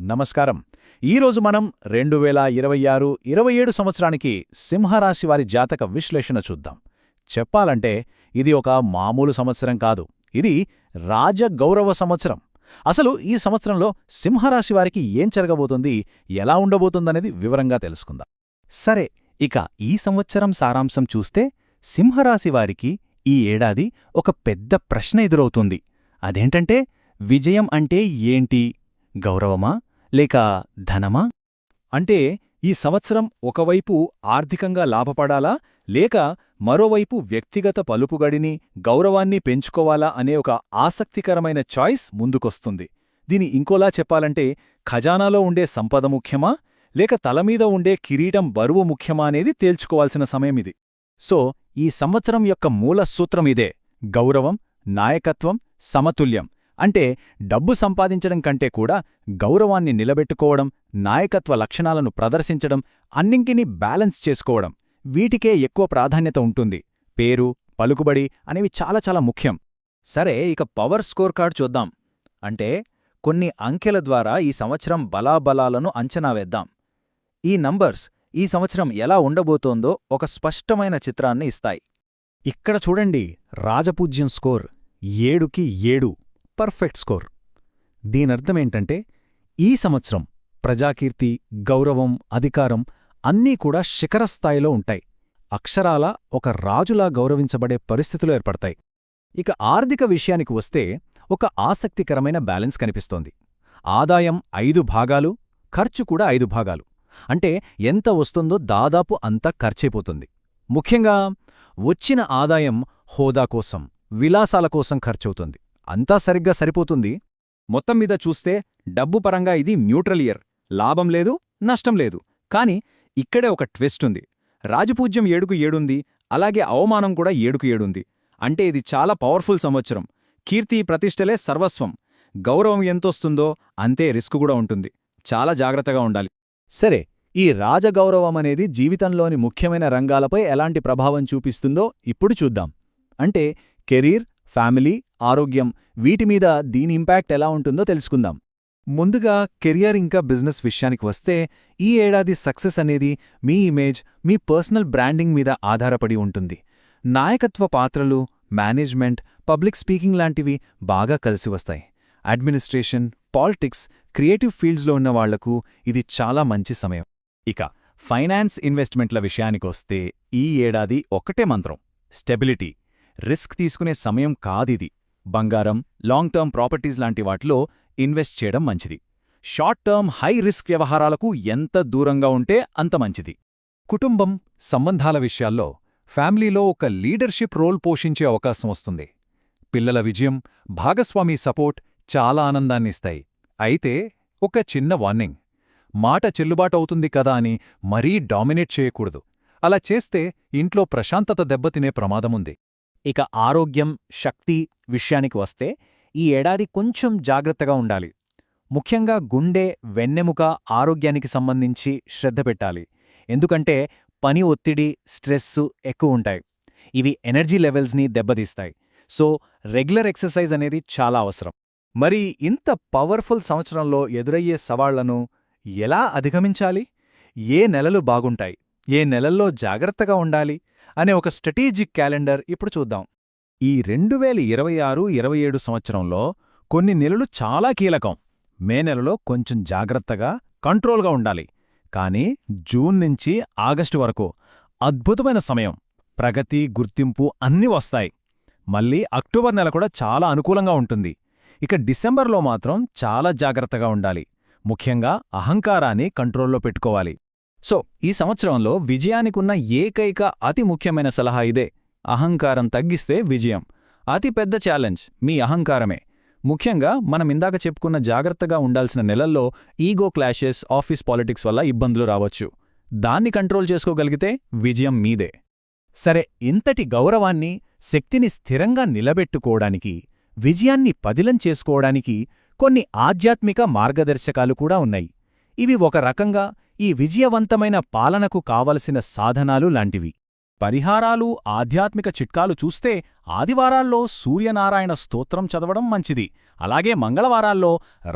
నమస్కారం. ఈరోజు మనం రెండు వేల ఇరవై ఆరు ఇరవై ఏడు సంవత్సరానికి సింహరాశి వారి జాతక విశ్లేషణ చూద్దాం. చెప్పాలంటే ఇది ఒక మామూలు సంవత్సరం కాదు. ఇది రాజగౌరవ సంవత్సరం. అసలు ఈ సంవత్సరంలో సింహరాశి వారికి ఏం జరగబోతుంది ఎలా ఉండబోతుందనేది వివరంగా తెలుసుకుందాం. సరే ఇక ఈ సంవత్సరం సారాంశం చూస్తే సింహరాశి వారికి ఈ ఏడాది ఒక పెద్ద ప్రశ్న ఎదురవుతుంది. అదేంటంటే విజయం అంటే ఏంటి? గౌరవమా? లేక ధనమా? అంటే ఈ సంవత్సరం ఒకవైపు ఆర్థికంగా లాభపడాలా లేక మరోవైపు వ్యక్తిగత పలుపుగడిని గౌరవాన్ని పెంచుకోవాలా అనే ఒక ఆసక్తికరమైన చాయిస్ ముందుకొస్తుంది. దీని ఇంకోలా చెప్పాలంటే ఖజానాలో ఉండే సంపద ముఖ్యమా లేక తలమీద ఉండే కిరీటం బరువు ముఖ్యమా అనేది తేల్చుకోవాల్సిన సమయమిది సో ఈ సంవత్సరం యొక్క మూల సూత్రం ఇదే. గౌరవం నాయకత్వం సమతుల్యం. అంటే డబ్బు సంపాదించడం కంటే కూడా గౌరవాన్ని నిలబెట్టుకోవడం నాయకత్వ లక్షణాలను ప్రదర్శించడం అన్నింటినీ బ్యాలెన్స్ చేసుకోవడం వీటికే ఎక్కువ ప్రాధాన్యత ఉంటుంది. పేరు పలుకుబడి అనేవి చాలా చాలా ముఖ్యం. సరే ఇక పవర్ స్కోర్ కార్డ్ చూద్దాం. అంటే కొన్ని అంకెల ద్వారా ఈ సంవత్సరం బలాబలాలను అంచనా వేద్దాం. ఈ నంబర్స్ ఈ సంవత్సరం ఎలా ఉండబోతోందో ఒక స్పష్టమైన చిత్రాన్ని ఇస్తాయి. ఇక్కడ చూడండి రాజపూజ్యం స్కోర్ ఏడుకి ఏడు. Perfect score. దీనర్థమేంటంటే ఈ సంవత్సరం ప్రజాకీర్తి గౌరవం అధికారం అన్నీ కూడా శిఖరస్థాయిలో ఉంటాయి. అక్షరాల ఒక రాజులా గౌరవించబడే పరిస్థితులు ఏర్పడతాయి. ఇక ఆర్థిక విషయానికి వస్తే ఒక ఆసక్తికరమైన బ్యాలెన్స్ కనిపిస్తోంది. ఆదాయం ఐదు భాగాలు ఖర్చు కూడా ఐదు భాగాలు. అంటే ఎంత వస్తుందో దాదాపు అంతా ఖర్చైపోతుంది. ముఖ్యంగా వచ్చిన ఆదాయం హోదా కోసం విలాసాల కోసం ఖర్చవుతుంది. అంతా సరిగ్గా సరిపోతుంది. మొత్తం మీద చూస్తే డబ్బు పరంగా ఇది న్యూట్రల్ ఇయర్. లాభం లేదు నష్టం లేదు. కాని ఇక్కడే ఒక ట్విస్ట్ ఉంది. రాజపూజ్యం ఏడుకు ఏడుంది అలాగే అవమానం కూడా ఏడుకు ఏడుంది. అంటే ఇది చాలా పవర్ఫుల్ సంవత్సరం. కీర్తి ప్రతిష్టలే సర్వస్వం. గౌరవం ఎంతొస్తుందో అంతే రిస్క్ కూడా ఉంటుంది. చాలా జాగ్రత్తగా ఉండాలి. సరే ఈ రాజగౌరవమనేది జీవితంలోని ముఖ్యమైన రంగాలపై ఎలాంటి ప్రభావం చూపిస్తుందో ఇప్పుడు చూద్దాం. అంటే కెరీర్ ఫ్యామిలీ ఆరోగ్యం వీటి మీద దీని ఇంపాక్ట్ ఎలా ఉంటుందో తెలుసుకుందాం. ముందుగా కెరియర్ ఇంకా బిజినెస్ విషయానికి వస్తే ఈ ఏడాది సక్సెస్ అనేది మీ ఇమేజ్ మీ పర్సనల్ బ్రాండింగ్ మీద ఆధారపడి ఉంటుంది. నాయకత్వ పాత్రలు మేనేజ్మెంట్ పబ్లిక్ స్పీకింగ్ లాంటివి బాగా కలిసి వస్తాయి. అడ్మినిస్ట్రేషన్ పాలిటిక్స్ క్రియేటివ్ ఫీల్డ్స్లో ఉన్న వాళ్ళకు ఇది చాలా మంచి సమయం. ఇక ఫైనాన్స్ ఇన్వెస్ట్మెంట్ల విషయానికొస్తే ఈ ఏడాది ఒకటే మంత్రం స్టెబిలిటీ. రిస్క్ తీసుకునే సమయం కాదిది. బంగారం లాంగ్ టర్మ్ ప్రాపర్టీస్ లాంటి వాటిలో ఇన్వెస్ట్ చేయడం మంచిది. షార్ట్ టర్మ్ హై రిస్క్ వ్యవహారాలకు ఎంత దూరంగా ఉంటే అంత మంచిది. కుటుంబం సంబంధాల విషయాల్లో ఫ్యామిలీలో ఒక లీడర్షిప్ రోల్ పోషించే అవకాశం వస్తుంది. పిల్లల విజయం భాగస్వామి సపోర్ట్ చాలా ఆనందాన్నిస్తాయి అయితే ఒక చిన్న వార్నింగ్. మాట చెల్లుబాటవుతుంది కదా అని మరీ డామినేట్ చేయకూడదు. అలా చేస్తే ఇంట్లో ప్రశాంతత దెబ్బతినే ప్రమాదముంది ఇక ఆరోగ్యం శక్తి విషయానికి వస్తే ఈ ఏడాది కొంచెం జాగ్రత్తగా ఉండాలి. ముఖ్యంగా గుండె వెన్నెముక ఆరోగ్యానికి సంబంధించి శ్రద్ధ పెట్టాలి. ఎందుకంటే పని ఒత్తిడి స్ట్రెస్సు ఎక్కువ ఉంటాయి. ఇవి ఎనర్జీ లెవెల్స్ని దెబ్బతీస్తాయి. సో రెగ్యులర్ ఎక్సర్సైజ్ అనేది చాలా అవసరం. మరి ఇంత పవర్ఫుల్ సంవత్సరంలో ఎదురయ్యే సవాళ్ళను ఎలా అధిగమించాలి? ఏ నెలలు బాగుంటాయి? ఏ నెలల్లో జాగ్రత్తగా ఉండాలి అనే ఒక స్ట్రటీజిక్ క్యాలెండర్ ఇప్పుడు చూద్దాం. ఈ రెండు వేల ఇరవై ఆరు ఇరవై ఏడు సంవత్సరంలో కొన్ని నెలలు చాలా కీలకం. మే నెలలో కొంచెం జాగ్రత్తగా కంట్రోల్గా ఉండాలి. కానీ జూన్ నుంచి ఆగస్టు వరకు అద్భుతమైన సమయం. ప్రగతి గుర్తింపు అన్నీ వస్తాయి. మళ్ళీ అక్టోబర్ నెల కూడా చాలా అనుకూలంగా ఉంటుంది. ఇక డిసెంబర్లో మాత్రం చాలా జాగ్రత్తగా ఉండాలి. ముఖ్యంగా అహంకారాన్ని కంట్రోల్లో పెట్టుకోవాలి. సో ఈ సంవత్సరంలో విజయానికున్న ఏకైక అతి ముఖ్యమైన సలహా ఇదే. అహంకారం తగ్గిస్తే విజయం. అతి పెద్ద ఛాలెంజ్ మీ అహంకారమే. ముఖ్యంగా మనం ఇందాక చెప్పుకున్న జాగ్రత్తగా ఉండాల్సిన నెలల్లో ఈగో క్లాషెస్ ఆఫీస్ పాలిటిక్స్ వల్ల ఇబ్బందులు రావచ్చు. దాన్ని కంట్రోల్ చేసుకోగలిగితే విజయం మీదే. సరే ఇంతటి గౌరవాన్ని శక్తిని స్థిరంగా నిలబెట్టుకోవడానికి విజయాన్ని పదిలం చేసుకోవడానికి కొన్ని ఆధ్యాత్మిక మార్గదర్శకాలు కూడా ఉన్నాయి. ఇవి ఒక రకంగా ఈ విజయవంతమైన పాలనకు కావలసిన సాధనాలు లాంటివి. పరిహారాలు ఆధ్యాత్మిక చిట్కాలు చూస్తే ఆదివారాల్లో సూర్యనారాయణ స్తోత్రం చదవడం మంచిది. అలాగే మంగళవారాల్లో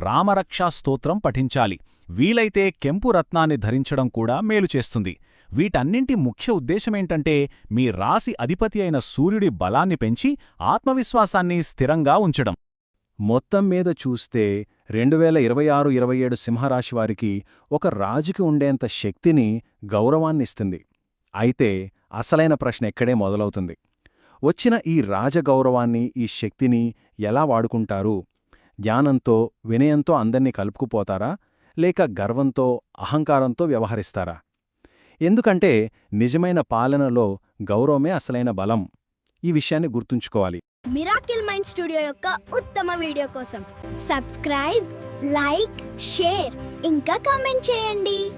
రామరక్షా స్తోత్రం పఠించాలి. వీలైతే కెంపు రత్నాన్ని ధరించడం కూడా మేలు చేస్తుంది. వీటన్నింటి ముఖ్య ఉద్దేశమేంటంటే మీ రాశి అధిపతి అయిన సూర్యుడి బలాన్ని పెంచి ఆత్మవిశ్వాసాన్ని స్థిరంగా ఉంచడం. మొత్తం మీద చూస్తే రెండు వేల ఇరవై ఆరు ఇరవై ఏడు సింహరాశివారికి ఒక రాజుకి ఉండేంత శక్తిని గౌరవాన్నిస్తుంది. అయితే అసలైన ప్రశ్న ఎక్కడే మొదలవుతుంది. వచ్చిన ఈ రాజగౌరవాన్ని ఈ శక్తిని ఎలా వాడుకుంటారు? జ్ఞానంతో వినయంతో అందర్నీ కలుపుకుపోతారా? లేక గర్వంతో అహంకారంతో వ్యవహరిస్తారా? ఎందుకంటే నిజమైన పాలనలో గౌరవమే అసలైన బలం. ఈ విషయాన్ని గుర్తుంచుకోవాలి. మిరాకిల్ మైండ్ స్టూడియో యొక్క ఉత్తమ వీడియో కోసం. సబ్స్క్రైబ్ లైక్ షేర్ ఇంకా కామెంట్ చేయండి.